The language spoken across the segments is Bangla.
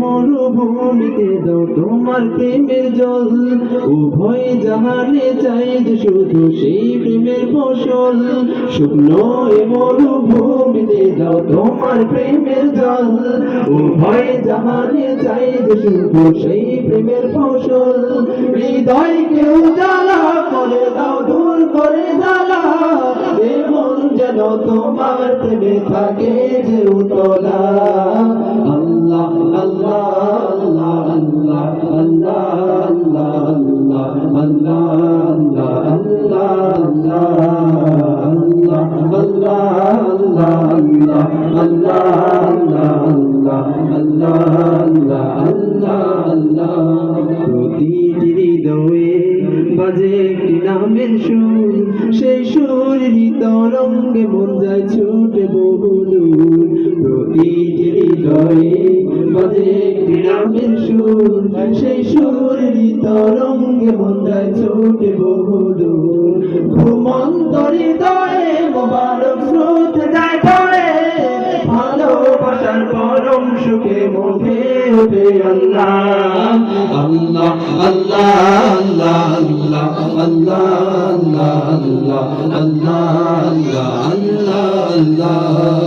মরুভূমিতে দাও তোমার প্রেমের জল। উভয় জাহানে চাই যে শুধু সেই প্রেমের ফসল। শুকনো মরুভূমিতে দাও তোমার প্রেমের জল। উভয় জাহানে চাই যে শুধু সেই প্রেমের ফসল। হৃদয় কেউ জ্বালা করে দাও, দূর করে জ্বালা। এমন যেন তোমার প্রেমে থাকে বাজে একটি নামের সুর সেই সুর তরঙ্গে মন যায় ছুটে বহুদূর প্রতিটি হৃদয়ে বাজে একটি নামের সুর সেই সুর তরঙ্গে মন যায় ছুটে বহুদূর ঘুমন্ত হৃদয়ে সুখে মুখে ওঠে আল্লাহ আল্লাহ আল্লাহ আল্লাহ আল্লাহ আল্লাহ আল্লাহ আল্লাহ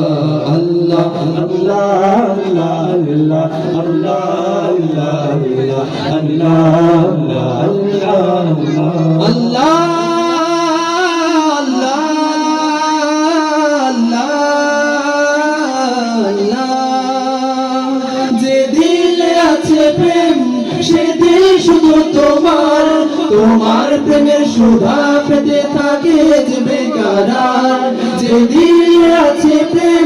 আল্লাহ আল্লাহ আল্লাহ আল্লাহ আল্লাহ আল্লাহ আল্লাহ আল্লাহ যে প্রেম সে দিল শুধু তোমার তোমার প্রেমের সুধা পেতে থাকে যে আছে প্রেম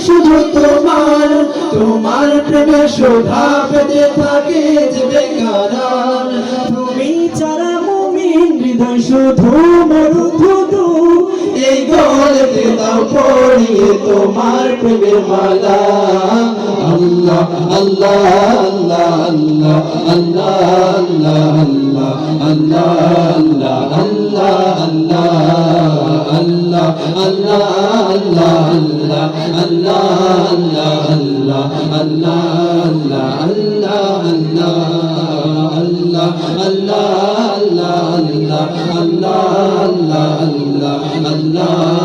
শুধু তোমার তোমার প্রেমের সুধা পেতে থাকে যে বেকারার তুমি ছাড়া হৃদয় শুধু এই দাও পড়িয়ে তোমার প্রেমের মালা। আল্লাহ আল্লাহ আল্লাহ। Allah